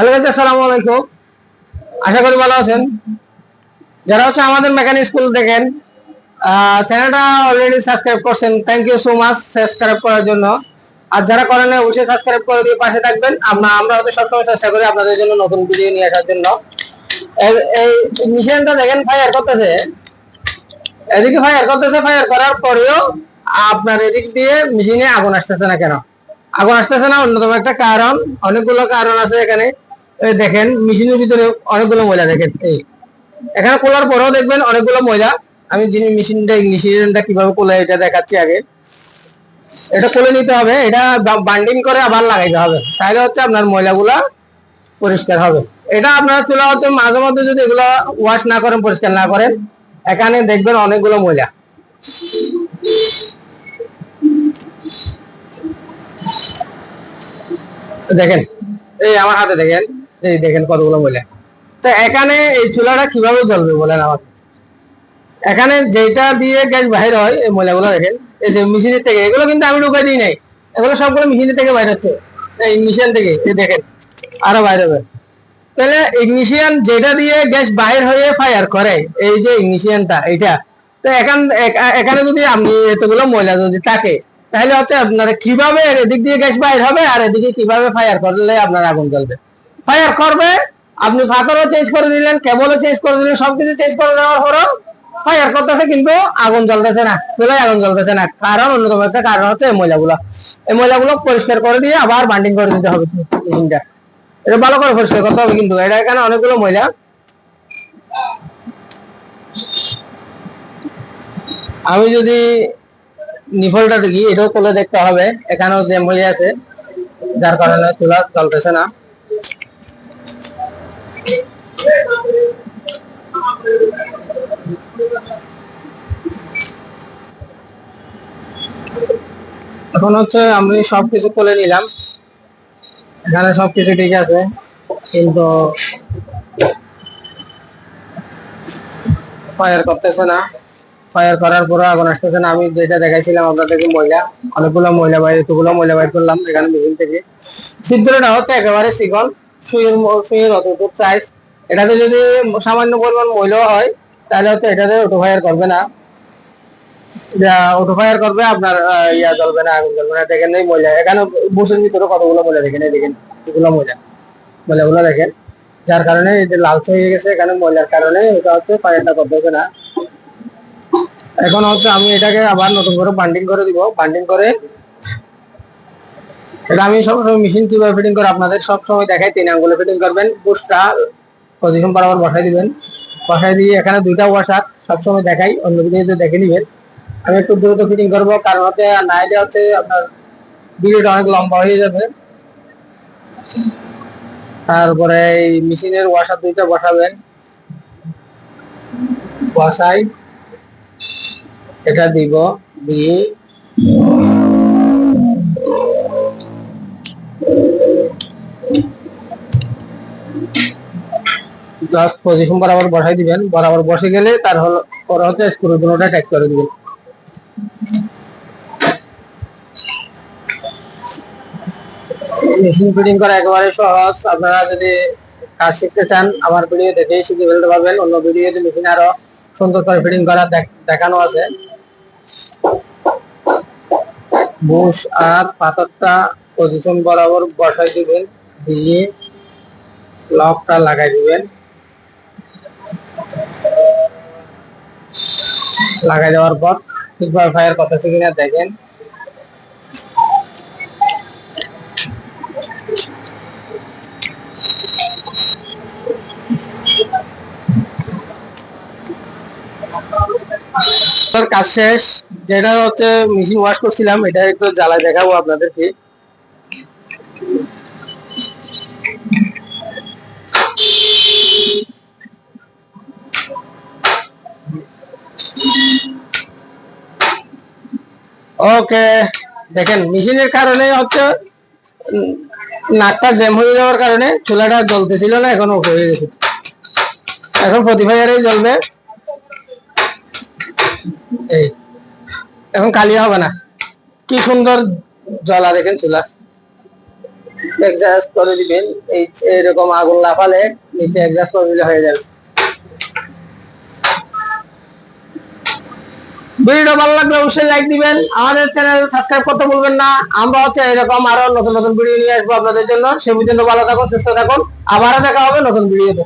Hello guys আসসালামু আলাইকুম। আশা করি ভালো আছেন। যারা হচ্ছে আমাদের মেকানিক স্কুল দেখেন চ্যানেলটা অলরেডি সাবস্ক্রাইব করছেন thank you so much subscribe করার জন্য। আর যারা করেন অবশ্যই সাবস্ক্রাইব করে দিয়ে পাশে থাকবেন। আমরা আমরা হয়তো সবসময় চেষ্টা করি আপনাদের জন্য নতুন ভিডিও নিয়ে আসার জন্য। এই মিশনটা দেখেন ফায়ার করতেছে। এদিকে ফায়ার করতেছে ফায়ার করার পরেও আপনার এদিক দিয়ে মেশিনে আগুন আসতেছে না কেন? আগুন আসতেছে না, অন্যতম একটা কারণ। অনেকগুলো কারণ আছে এখানে। দেখেন, মেশিনের ভিতরে অনেকগুলো ময়লা দেখেন, এই। এখানে খোলার পরেও দেখবেন অনেকগুলো ময়লা। আমি যিনি মেশিনটা মেশিনটা কীভাবে খোলা এটা দেখাচ্ছি আগে। এটা খুলে নিতে হবে, এটা বান্ডিং করে আবার লাগাইতে হবে। তাহলে হচ্ছে আপনার ময়লাগুলা পরিষ্কার হবে। এটা আপনারা তোলা হচ্ছে মাঝে মধ্যে যদি এগুলো ওয়াশ না করেন, পরিষ্কার না করেন, এখানে দেখবেন অনেকগুলো ময়লা। দেখেন, এই আমার হাতে দেখেন। এই দেখেন কতগুলো ময়লা তো এখানে এই চুলাটা কীভাবে জ্বলবে বলেন আমাকে। এখানে যেটা দিয়ে গ্যাস বাইর হয়, এই ময়লাগুলো দেখেন, এই যে মেশিনের থেকে, এগুলো কিন্তু আমি ঢুকাই দিই নাই। এগুলো সবগুলো মেশিনের থেকে বাইর হচ্ছে। এই ইগনিশিয়ান থেকে, এই দেখেন, আরও বাইর হবে। তাহলে ইগনিশিয়ান যেটা দিয়ে গ্যাস বাইর হয়ে ফায়ার করে, এই যে ইগনিশিয়ানটা এটা তো এখান এখানে যদি আপনি এতগুলো ময়লা যদি থাকে, তাহলে হচ্ছে আপনার কীভাবে এদিক দিয়ে গ্যাস বাইর হবে আর এদিকে কীভাবে ফায়ার করলে আপনার আগুন জ্বলবে? ফায়ার করবে, আপনি ফাতারও চেঞ্জ করে দিলেন কেবলও চেঞ্জ করে দিলেন, সবকিছু চেঞ্জ করে দেওয়ার পরও ফায়ার করতেছে কিন্তু আগুন জ্বলতেছে না। চুলায় আগুন জ্বলতেছে না। কারণ অন্যতম একটা কারণ হচ্ছে এই ময়লাগুলো। এই ময়লাগুলো পরিষ্কার করে দিয়ে আবার বান্ডিং করে দিতে হবে মেশিনটা। এটা ভালো করে পরিষ্কার করতে হবে কিন্তু। এটা এখানে অনেকগুলো ময়লা। আমি যদি নিফলটা দেখি, এটাও তুলে দেখতে হবে। এখানেও যে হয়ে আছে, যার কারণে চুলা চলতেছে না। এখন হচ্ছে আমি সবকিছু খুলে নিলাম। এখানে সবকিছু ঠিক আছে, কিন্তু ফায়ার করতেছে না। ফায়ার করার পরে আগুন আসতেছে না। আমি যেটা দেখাইছিলাম আপনাদেরকে ময়লা, অনেকগুলো ময়লা বাইর, এতগুলো ময়লা বাইর করলাম এখানে মেশিন থেকে। ছিদ্রটা হচ্ছে একেবারে চিকন এটাতে যদি সামান্য পরিমাণ হয়, তাহলে এটাতে করবে না। করবে, আপনার ইয়া জ্বলবে না, আগুন জ্বলবে না। দেখেন এই এখানে ভিতরে কতগুলো দেখেন, এই দেখেন, এগুলো ময়লা ময়লাগুলো দেখেন, যার কারণে এই যে লালচে হয়ে গেছে এখানে ময়লার কারণে, এটা হচ্ছে ফায়ারটা করতেছে না। এখন হচ্ছে আমি এটাকে আবার নতুন করে বান্ডিং করে দিব। বান্ডিং করে এটা আমি সবসময় মেশিন কীভাবে ফিটিং করে আপনাদের সব সময় দেখাই, তিন আঙ্গুলে ফিটিং করবেন বুশটা পজিশন বরাবর বসাই দিবেন। বসাই দিয়ে এখানে দুইটা ওয়াশার সবসময় দেখাই, অন্য ভিডিওতে দেখে নিবেন। আমি একটু দ্রুত ফিটিং করব, কারণ হচ্ছে নাইলে হচ্ছে আপনার ভিডিওটা অনেক লম্বা হয়ে যাবে। তারপরে এই মেশিনের ওয়াশার দুইটা বসাবেন বসাই এটা দিব, দিয়ে জাস্ট পজিশন বরাবর বসাই দিবেন। বরাবর বসে গেলে তার হলো, পরে হচ্ছে স্ক্রু দুটোটা টাইট করে দিবেন। মেশিন ফিটিং করা একেবারে সহজ। আপনারা যদি কাজ শিখতে চান, আমার ভিডিও দেখেই শিখে ফেলতে পারবেন। অন্য ভিডিওতে মেশিন আরও সুন্দর করে ফিটিং করা দেখ- দেখানো আছে। বুশ আর পাথরটা পজিশন বরাবর বসাই দিবেন। দিয়ে লকটা লাগাই দিবেন। লাগাই দেওয়ার পর ঠিকভাবে ফায়ার আছে কিনা দেখেন। কাজ শেষ, যেটা হচ্ছে মেশিন ওয়াশ করছিলাম, এটা একটু জ্বালায় দেখাবো আপনাদেরকে। ওকে, দেখেন, মেশিনের কারণে হচ্ছে নাকটা জ্যাম হয়ে যাওয়ার কারণে চুলাটা জ্বলতেছিল না, এখন ওকে হয়ে গেছে। এখন প্রতিফায়ারে জ্বলবে। এই, এখন কালি হবে না। কি সুন্দর জ্বলা, দেখেন চুলা। এক্সাস্ট করে দিবেন, এই এরকম আগুন লাফালে নিচে এক্সাস্ট করে দিলে হয়ে যাবে। ভিডিও ভালো লাগলে অবশ্যই লাইক দিবেন। আমাদের চ্যানেল সাবস্ক্রাইব করতে বলবেন না। আমরা হচ্ছে এরকম আরও নতুন নতুন ভিডিও নিয়ে আসব আপনাদের জন্য। সে পর্যন্ত ভালো থাকুন, সুস্থ থাকুন। আবারও দেখা হবে নতুন ভিডিওতে